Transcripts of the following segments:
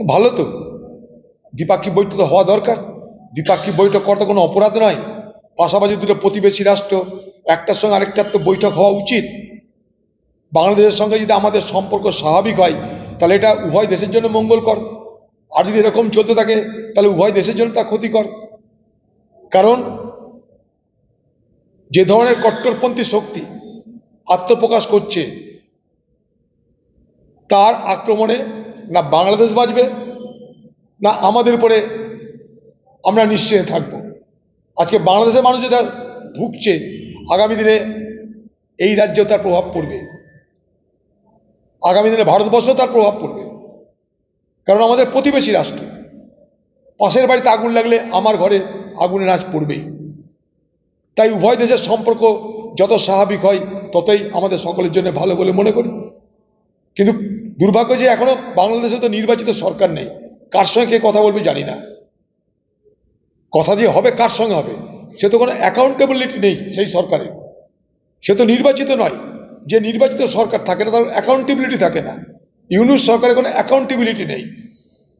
ভালো তো। দ্বিপাক্ষিক বৈঠক তো হওয়া দরকার। দ্বিপাক্ষিক বৈঠক করা তো কোনো অপরাধ নয়। পাশাপাশি দুটো প্রতিবেশী রাষ্ট্র, একটার সঙ্গে আরেকটার তো বৈঠক হওয়া উচিত। বাংলাদেশের সঙ্গে যদি আমাদের সম্পর্ক স্বাভাবিক হয়, তাহলে এটা উভয় দেশের জন্য মঙ্গলকর। আর যদি এরকম চলতে থাকে, তাহলে উভয় দেশের জন্য তা ক্ষতিকর। কারণ যে ধরনের কট্টরপন্থী শক্তি আত্মপ্রকাশ করছে, তার আক্রমণে না বাংলাদেশ বাঁচবে, না আমাদের উপরে আমরা নিশ্চয় থাকব। আজকে বাংলাদেশের মানুষ যেটা ভুগছে, আগামী দিনে এই রাজ্যেও তার প্রভাব পড়বে। আগামী দিনে ভারতবর্ষেও তার প্রভাব পড়বে। কারণ আমাদের প্রতিবেশী রাষ্ট্র। পাশের বাড়িতে আগুন লাগলে আমার ঘরে আগুনের আঁচ পড়বেই। তাই উভয় দেশের সম্পর্ক যত স্বাভাবিক হয়, ততই আমাদের সকলের জন্য ভালো বলে মনে করি। কিন্তু দুর্ভাগ্য যে এখনও বাংলাদেশে তো নির্বাচিত সরকার নেই। কার সঙ্গে কে কথা বলবে জানি না। কথা যে হবে, কার সঙ্গে হবে, সে তো কোনো অ্যাকাউন্টেবিলিটি নেই সেই সরকারের। সে তো নির্বাচিত নয়। যে নির্বাচিত সরকার থাকে না, তার অ্যাকাউন্টেবিলিটি থাকে না। ইউনুস সরকারের কোনো অ্যাকাউন্টেবিলিটি নেই।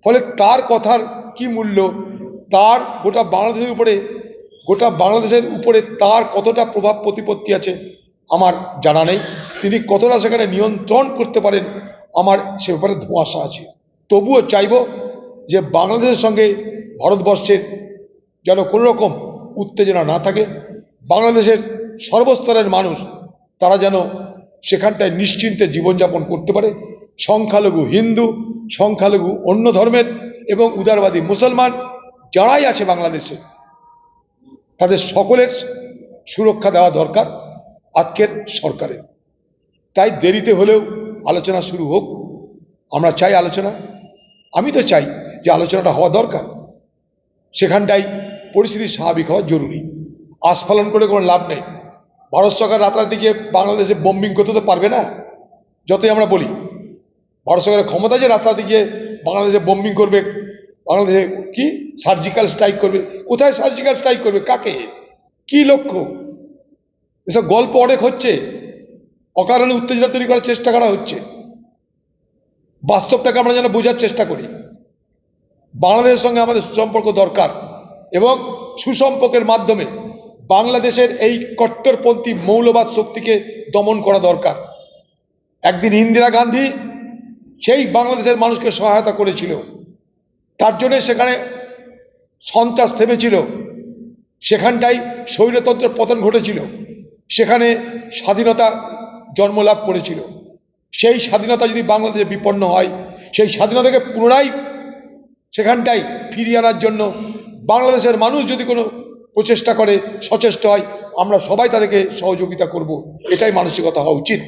ফলে তার কথার কি মূল্য? তার গোটা বাংলাদেশের উপরে, গোটা বাংলাদেশের উপরে তার কতটা প্রভাব প্রতিপত্তি আছে, আমার জানা নেই। তিনি কতটা সেখানে নিয়ন্ত্রণ করতে পারেন আমার সে ব্যাপারে ধোঁয়াশা আছে। তবুও চাইব যে বাংলাদেশের সঙ্গে ভারতবর্ষের যেন কোনো রকম উত্তেজনা না থাকে, বাংলাদেশের সর্বস্তরের মানুষ তারা যেন সেখানটায় নিশ্চিন্তে জীবনযাপন করতে পারে। সংখ্যালঘু হিন্দু, সংখ্যালঘু অন্য ধর্মের এবং উদারবাদী মুসলমান যারাই আছে বাংলাদেশে, তাদের সকলের সুরক্ষা দেওয়া দরকার আজকের সরকারের। তাই দেরিতে হলেও আলোচনা শুরু হোক, আমরা চাই আলোচনা। আমি তো চাই যে আলোচনাটা হওয়া দরকার। সেখানটাই পরিস্থিতি স্বাভাবিক হওয়া জরুরি। আস্ফালন করে কোনো লাভ নেই। ভারত সরকার রাতারাতি গিয়ে বাংলাদেশে বোম্বিং করতে তো পারবে না। যতই আমরা বলি, ভারত সরকারের ক্ষমতা যে রাতারাতি গিয়ে বাংলাদেশে বোম্বিং করবে, বাংলাদেশে কি সার্জিক্যাল স্ট্রাইক করবে, কোথায় সার্জিক্যাল স্ট্রাইক করবে, কাকে? কি লক্ষ্য? এসব গল্প অনেক হচ্ছে। অকারণে উত্তেজনা তৈরি করার চেষ্টা করা হচ্ছে। বাস্তবটাকে আমরা যেন বোঝার চেষ্টা করি। বাংলাদেশের সঙ্গে আমাদের সুসম্পর্ক দরকার এবং সুসম্পর্কের মাধ্যমে বাংলাদেশের এই কট্টরপন্থী মৌলবাদ শক্তিকে দমন করা দরকার। একদিন ইন্দিরা গান্ধী সেই বাংলাদেশের মানুষকে সহায়তা করেছিল। তার জন্য সেখানে সন্ত্রাস থেমেছিল। সেখানটাই স্বৈরতন্ত্রের পতন ঘটেছিল। সেখানে স্বাধীনতা জন্মলাভ করেছিল। সেই স্বাধীনতা যদি বাংলাদেশে বিপন্ন হয়, সেই স্বাধীনতাকে পুনরায় সেখানটাই ফিরিয়ে আনার জন্য বাংলাদেশের মানুষ যদি কোনো প্রচেষ্টা করে, সচেষ্ট হয়, আমরা সবাই তাদেরকে সহযোগিতা করব। এটাই মানসিকতা হওয়া উচিত।